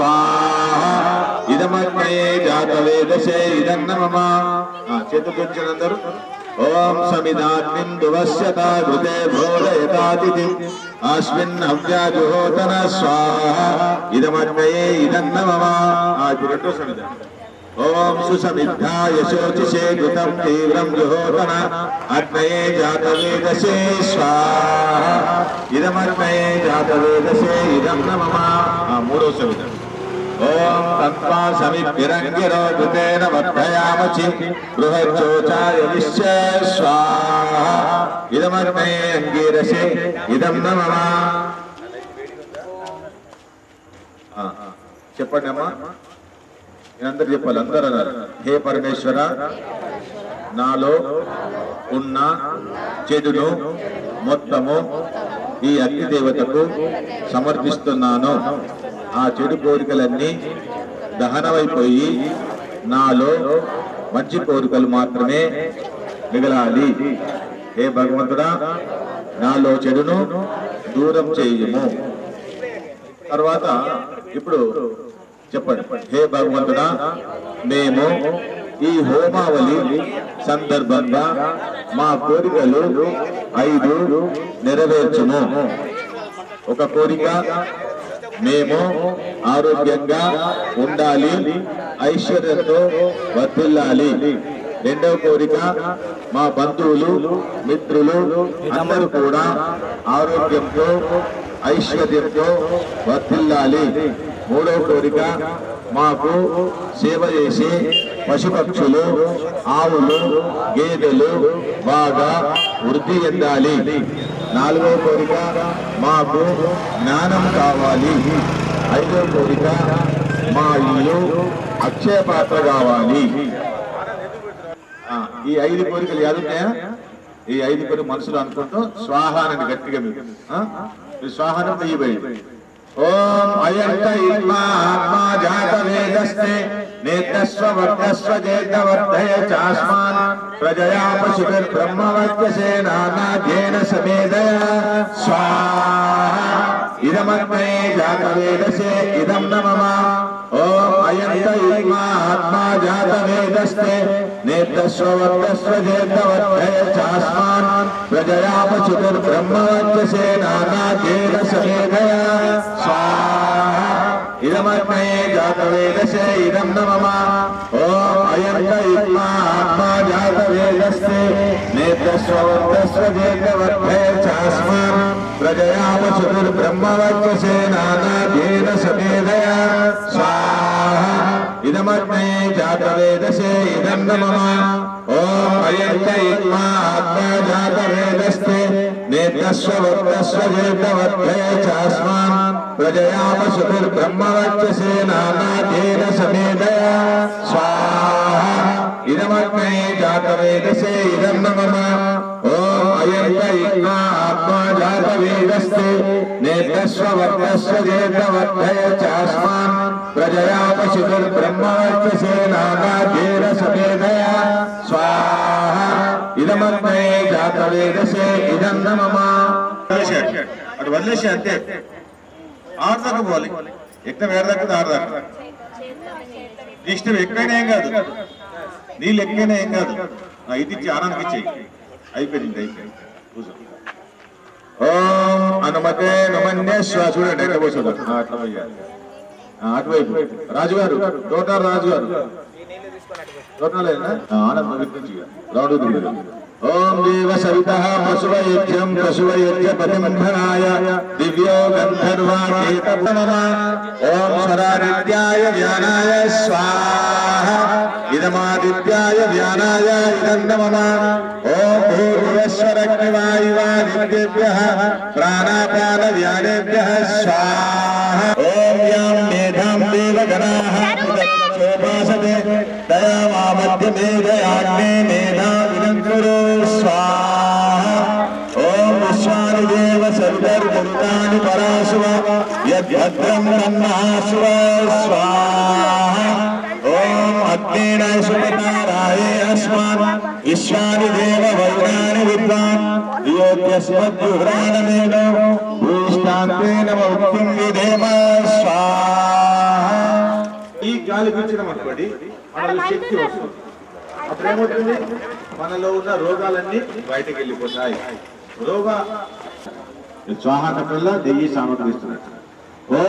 స్వాహ ఇదమగ్నయే జాతవేదశే ఇదన్న మమ చేతులందరూ ఓం సమిదాగ్నిందువశ్యత ఘృతే భోదయతాతిథి అస్మిన్ అవ్యాజుహోతన స్వాహ ఇదమగ్నయే ఇదన్న ఇప్పుడు రెండో సమిధ. ఓం సుసమిద్ధాయ శోచిషే ఘృతం తీవ్రం జుహోతన. అగ్నయే జాతవేదశే స్వాహ ఇదమగ్నయే జాతవేదశే ఇదం నమః మూడో సమిధ. ఓం తత్వా వర్ధయామచి బృహచ్చోచాయ విశ్వ స్వాహ అంగీరసే ఇదం నమ. చెప్పండి అమ్మా. అందరు చెప్పాలి అందరు అన్నారు. హే పరమేశ్వర నాలో ఉన్న చెడును మొత్తము ఈ అగ్ని దేవతకు సమర్పిస్తున్నాను. ఆ చెడు కోరికలన్నీ దహనమైపోయి నాలో మంచి కోరికలు మాత్రమే మిగలాలి. హే భగవంతుడా నాలో చెడును దూరం చేయము. తర్వాత ఇప్పుడు చెప్పండి. హే భగవంతుడా మేము ఈ హోమావళి సందర్భంగా మా కోరికలు ఐదు నెరవేర్చును ఒక కోరిక మేము ఆరోగ్యంగా ఉండాలి ఐశ్వర్యంతో వర్తిల్లాలి రెండవ కోరిక మా బంధువులు మిత్రులు అందరూ కూడా ఆరోగ్యంతో ఐశ్వర్యంతో వర్తిల్లాలి మూడవ కోరిక మాకు సేవ చేసే పశుపక్షులు ఆవులు గేదెలు బాగా వృద్ధి చెందాలి. నాలుగో కోరిక మాకు జ్ఞానం కావాలి. ఐదో కోరిక మా ఇల్లు అక్షయ పాత్ర కావాలి. ఈ ఐదు కోరికలు యాదున్నాయా ఈ ఐదు కోరిక మనుషులు అనుకుంటూ స్వాహానని గట్టిగా మీరు స్వాహానం తీయబడి ఓం అయంత ఇల్మా ఆత్మా జాత వేదస్తే నేత్రస్వ వర్ధస్వ చేతవర్ధయ చాస్మాన్ ప్రజయా పశుభిర్ బ్రహ్మవత్యసే నానాధ్యేన సమేదయ స్వాహ. ఇదమగ్నే జాత వేదసే ఇదం నమమ ఓం అయంత ఇల్మా ఆత్మా జాత వేదస్తే నేతస్వ వర్ధస్వ చేత వర్ధయ చాస్మాన్ ప్రజయా పశుభిర్ బ్రహ్మవత్యసే నానాధ్యేన సమేదయ స్వాహ ఇదమగ్నే జాతవేదసే ఇదం నమమ ఇదమగ్నే జాతవేదసే ఇదం నమ ఓం అయంత ఇత్మా ఆత్మా జాతవేదస్తే నేత్రస్వవర్ధస్వ చాస్మాన్ ప్రజయా పశుభిర్ బ్రహ్మవర్చసే నానాధ్యేన సమేదయ స్వాహ ఇదమగ్నే జాతవేదసే ఇదం నమ ఓం అయంత ఇత్మా ఆత్మా జాతవేదస్తే నేత్రస్వ వర్ధస్వ దీర్ఘవర్ధయ జాతవేదసే. ఇదం అటు వదిలేసి అంతే. ఆరు పోవాలి. ఎక్కడ వేరే దగ్గర ఇష్టం ఎక్కడైనా ఏం కాదు. నీళ్ళు ఎక్కడైనా ఏం కాదు. ఇది ఆనందించేయి అయిపోయింది అయిపోయింది. కూర్చో. ఓం అనుమతే నమన్యేశ్వ చూడండి ఎక్కడ పోసాడు అట్లా పోయాలి అటువైపు రాజుగారు తోటారు రాజుగారు. తోటలేనా ఆనందం వినిపించి రౌండ్ ఓం దేవ సవిత పశువైద్యం పశువైద్య పతిబంధనాయ దివ్యో గంధర్వాకేతనమ ఓం స్వాహ. ఇదమాదిత్యాయ వ్యానాయ ఇదం నమః ఓం భూర్భువస్వరగ్నివాయువాదిభ్యః ప్రాణాపాన వ్యానేభ్యः స్వాహ ఓం యాం మేధాం దేవగణాః చోపాసతే దయామామధ్యమే దయాగ్నే మేధావినం కురు స్వాహ ఓం విశ్వాని దేవ సర్వర్గురుతాని పరాశువ యద్భద్రం తన్నాశువ స్వాహ ఓం అగ్నేన సుమతారాయే అస్మాన్ విశ్వాని దేవ వైనాని విద్వాన్. యోగ్యస్మద్యుహ్రాణమేన భూష్టాంతేన మౌక్తిం విధేమ. మనలో శక్తి వస్తుంది. అప్పుడేమవుతుంది మనలో ఉన్న రోగాలన్నీ బయటకు వెళ్ళిపోతాయి. రోగ స్వాహాటపల్లా దెయ్యి సామగ్రిస్తున్నట్టు ఓం.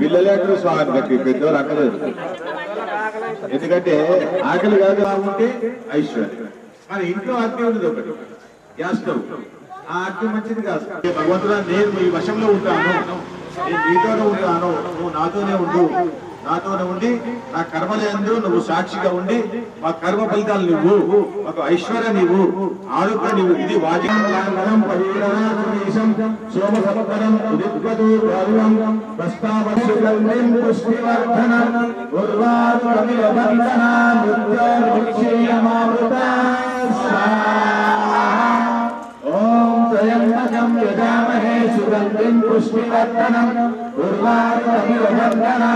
పిల్లలే అంటారు స్వామి గట్టి పెద్దవారు అక్కలేదు ఎందుకంటే ఆకలి కాదు ఉంటే ఐశ్వర్యం. మన ఇంట్లో అగ్ని ఉండదు ఒకటి. Gas stove. ఆ అగ్ని మంచిది కాదు. భగవంతుడా నేను మీ వశంలో ఉంటాను. నేను మీతోనే ఉంటాను. నువ్వు నాతోనే ఉండు. నాతోనే ఉండి నా కర్మలందు నువ్వు సాక్షిగా ఉండి మా కర్మ ఫలితాలు నువ్వు మాకు ఐశ్వర్య నీవు ఆరోగ్య నీవు. ఇది వాజికం. यज्ञम यजामहे पुष्टिवर्धनम। उर्वारुभिवर्धना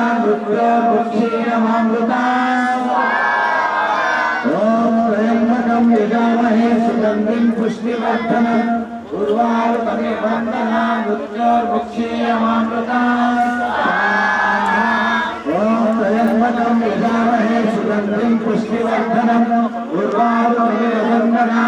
पुष्टिवर्धनम। उर्वारुभिवर्धना पुष्टिवर्धनम। उर्वारुभिवर्धना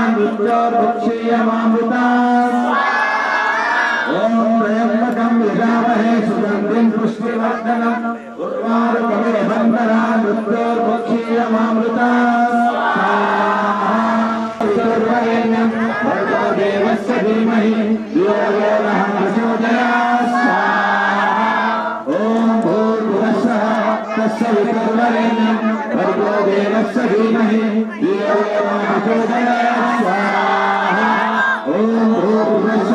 भर्गोदेवस्य धीमहि ॐ भूर्भुवः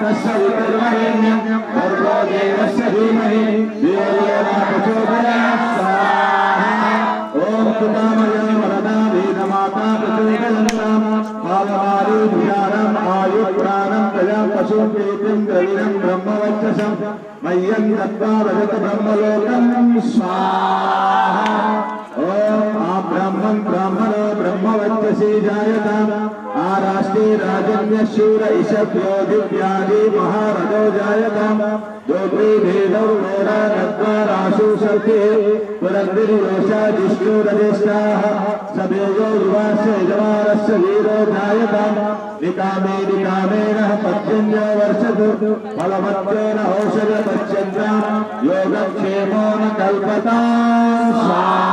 तस्य विकर्मण्यं भर्गोदेवस्य धीमहि சூட்டேக்கம் கவிதம் பிரம்மவச்சசம். மையம் தத்வாரகத பிரம்மலோகம். சுவாஹா ஓம். ஆ பிரம்மம் பிரம்மணோ பிரம்மவச்சசி ஜாயதாம். महाराष्ट्रे राजन्य शूर इषभ्यो महारजो महारथो जायताम्। दोग्री भेदौ मेरा नत्वा राशु सर्गे पुरन्दिर्योषा जिष्णुरधिष्ठाः सदेवो युवास्य यजमानस्य वीरो जायताम्। निकामे निकामेण पत्यन्य वर्षतु। फलवत्तेन औषध पच्यन्ताम् योगक्षेमो न कल्पता। स्वाहा।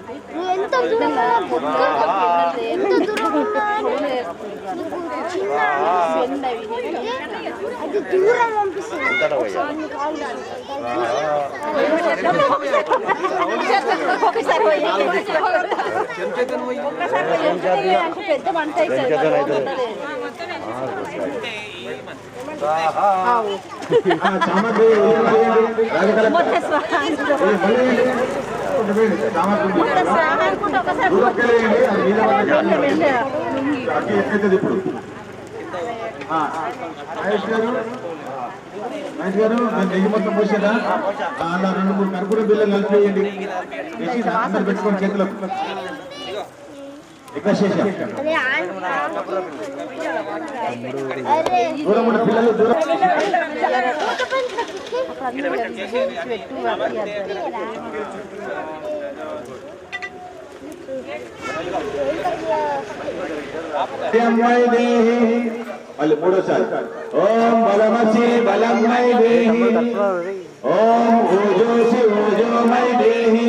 ఎంత దూరం ఎంత దూరం అది దూరం అంటే పెద్ద మంట అవుతుంది సామగ్రి ఇప్పుడు మహేష్ గారు మహేష్ గారు నెయ్యి మొత్తం పోసేదా అలా రెండు మూడు కర్పూర బిల్లలు కలిపేయండి వేసి అందరు చేతిలో దూరం ఉన్న పిల్లలు దూరం మై దేహి మళ్ళీ మూడోసారి ఓం బలమసి బలం మై దేహి ఓం ఓజోసి ఓజో మై దేహి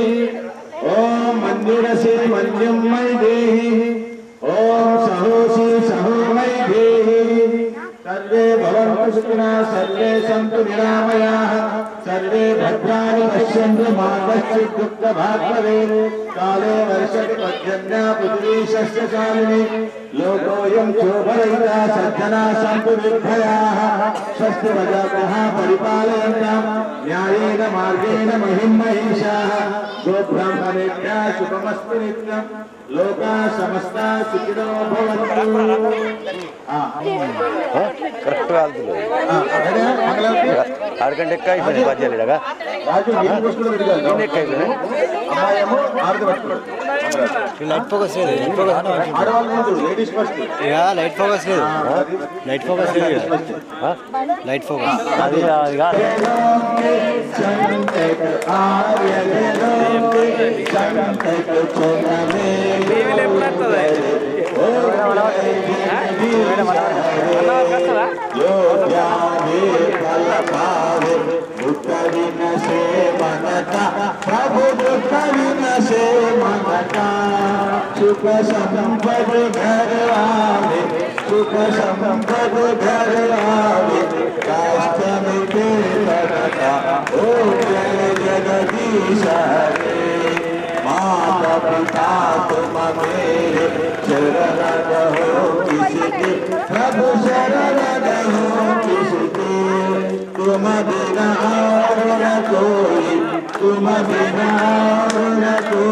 ఓం మందిరసి మంద్యం మై దేహి ఓం సహోసి సహో మై దేహి సర్వే భవంతు సుఖినः సర్వే సంతు నిరామయాः सर्वे भद्राणि पश्यन्तु मा कश्चित् काले वर्षति पर्जन्या पृथिवी शस्यशालिनी लोकोऽयं शोभरहिता सज्जना सन्तु निर्भयाः स्वस्ति वजातः परिपालयन्तां न्यायेन मार्गेण शुभमस्तु లోకా సమస్త సుఖినో భవంతు. కరెక్ట్ కాదు ఆడకంటే ఎక్క అయిపోయింది బాధ్యాలు రాజు లైట్ ఫోకస్ లేదు లైట్ ఫోకస్ ఇక లైట్ ఫోకస్ లేదు. లైట్ ఫోకస్ లేదు. లైట్ ఫోకస్ అది కాదు. ప్రభు दाता सुख संपद घर आवे सुख संपद घर आवे काष्टम के करता ओ जय जगदीश हरे। माता पिता तुम मेरे शरण रहो किसके प्रभु शरण रहो किसी के। तुम बिना और न कोई, तुम बिना और न कोई।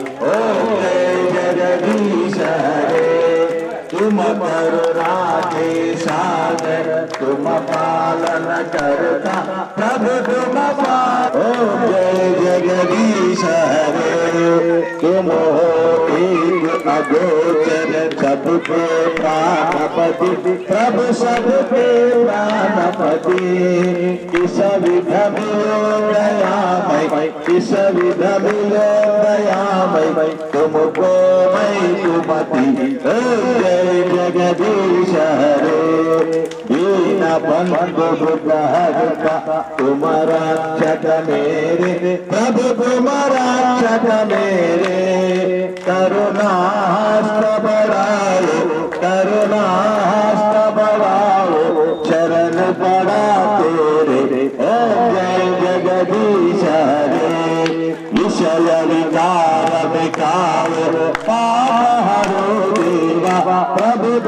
तुम करुणा के सागर तुम पालन करता। प्रभु तुम पा- जय जगदीश हरे अगोचर सबके प्राणपति प्रभु सबके प्राणपति किस विध मिलो दयामय। किस विध मिलो दयामय तुमको मैं तुमति जय जगदीश हरे। दीन बंधु मेरे। प्रभु तुम्हारा रक्षक मेरे करुणास्त बढ़ाओ करुणास्त बढ़ाओ शरण पड़ा तेरे। जय जगदीश हरे विषय विकार विकार, पाप हरो देवा, प्रभु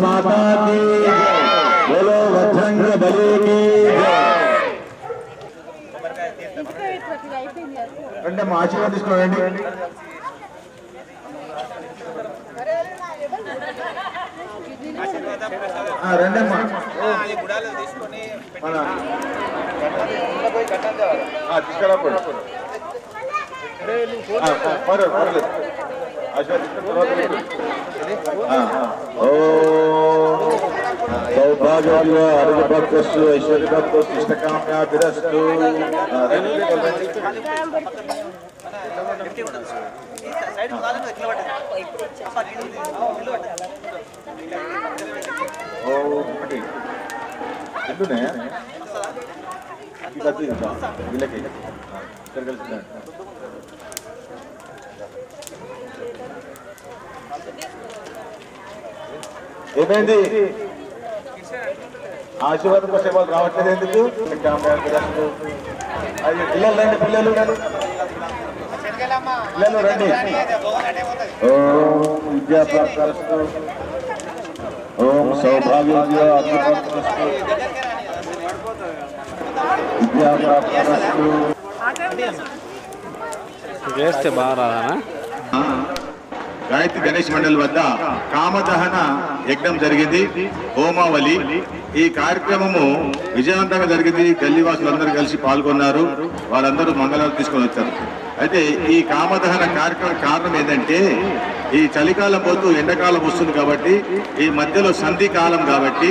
माता की बोलो वज्रंग बली की అంటే మా ఆశీర్వాదం తీసుకోండి ఆ, రండమ్మా మన ఆ, తీసుకురా పోయి. ఆ, ఆ, పర్వాలేదు పర్వాలేదు ఆశీర్వాదం తీసుకున్న తర్వాత పెట్టు. ఆ, సౌభాగ్య అరుణ భక్తస్సు ఐశ్వర్య భక్తస్సు ఇష్టకామ్యాభిరస్తు. ఎందునే? ఇది వీళ్ళకి. ఇక్కడ కలిసి ఏమైంది? ఆశీర్వాదం కోసం వాళ్ళు రావట్లేదు ఎందుకు? అది పిల్లలు రండి పిల్లలు పిల్లలు రండి. ఓం విద్యా ప్రాప్తరస్తు ఓం సౌభాగ్య అభివృద్ధి విద్యాప్రాప్తరస్తు. వేస్తే బాగా రాదా గాయత్రి గణేష్ మండలి వద్ద కామదహన యజ్ఞం జరిగింది. హోమావళి. ఈ కార్యక్రమము విజయవంతంగా జరిగింది. గల్లీవాసులందరూ కలిసి పాల్గొన్నారు. వారందరూ మంగళాలు తీసుకొని వచ్చారు. అయితే ఈ కామదహన కార్యక్రమం కారణం ఏంటంటే ఈ చలికాలం పోతూ ఎండాకాలం వస్తుంది కాబట్టి ఈ మధ్యలో సంధి కాలం కాబట్టి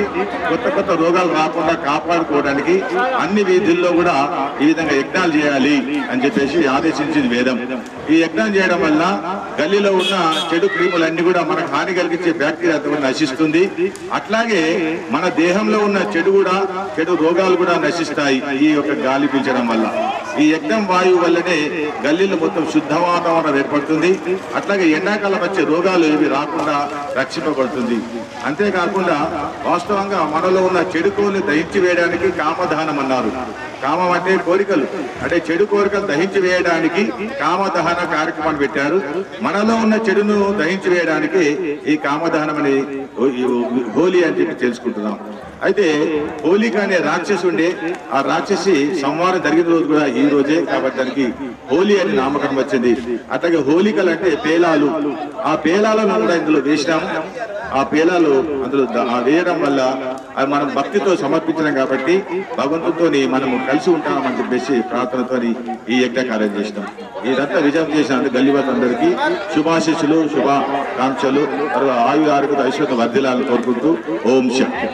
కొత్త కొత్త రోగాలు రాకుండా కాపాడుకోవడానికి అన్ని వీధుల్లో కూడా ఈ విధంగా యజ్ఞాలు చేయాలి అని చెప్పేసి ఆదేశించింది వేదం. ఈ యజ్ఞం చేయడం వల్ల గల్లీలో ఉన్న చెడు క్రిములన్నీ కూడా మనకు హాని కలిగించే బ్యాక్టీరియా కూడా నశిస్తుంది. అట్లాగే మన దేహంలో ఉన్న చెడు కూడా చెడు రోగాలు కూడా నశిస్తాయి ఈ యొక్క గాలి పీల్చడం వల్ల. ఈ యజ్ఞం వాయువు వల్లనే గల్లీలు మొత్తం శుద్ధ వాతావరణం ఏర్పడుతుంది. అట్లాగే ఎండాకాలం వచ్చే రోగాలు ఇవి రాకుండా రక్షింపబడుతుంది. అంతేకాకుండా వాస్తవంగా మనలో ఉన్న చెడుకోలు దహించి వేయడానికి కామదహనం అన్నారు. కామం అంటే కోరికలు. అంటే చెడు కోరికలు దహించి వేయడానికి కామదహన కార్యక్రమాన్ని పెట్టారు. మనలో ఉన్న చెడును దహించి వేయడానికి ఈ కామదహనం అనేది హోలీ అని చెప్పి తెలుసుకుంటున్నాం. అయితే హోలిక అనే రాక్షసి ఉండే ఆ రాక్షసి సంహారం జరిగిన రోజు కూడా ఈ రోజే కాబట్టి దానికి హోలీ అని నామకరణం వచ్చింది. అట్లాగే హోలికలు అంటే పేలాలు. ఆ పేలాలను కూడా ఇందులో వేసినాము. ఆ పేలాలు అందులో ఆ వేయడం వల్ల అది మనం భక్తితో సమర్పించినాం కాబట్టి భగవంతుతో మనము కలిసి ఉంటామని చెప్పేసి ప్రార్థనతో ఈ యజ్ఞ కార్యం చేసినాం ఇదంతా విజయం చేసినందుకు గల్లివాళ్ళందరికీ శుభాశిషులు శుభాకాంక్షలు తర్వాత ఆయు ఆరోగ్య ఐశ్వర్య వర్ధిలాలను కోరుకుంటూ ఓం శక్తి.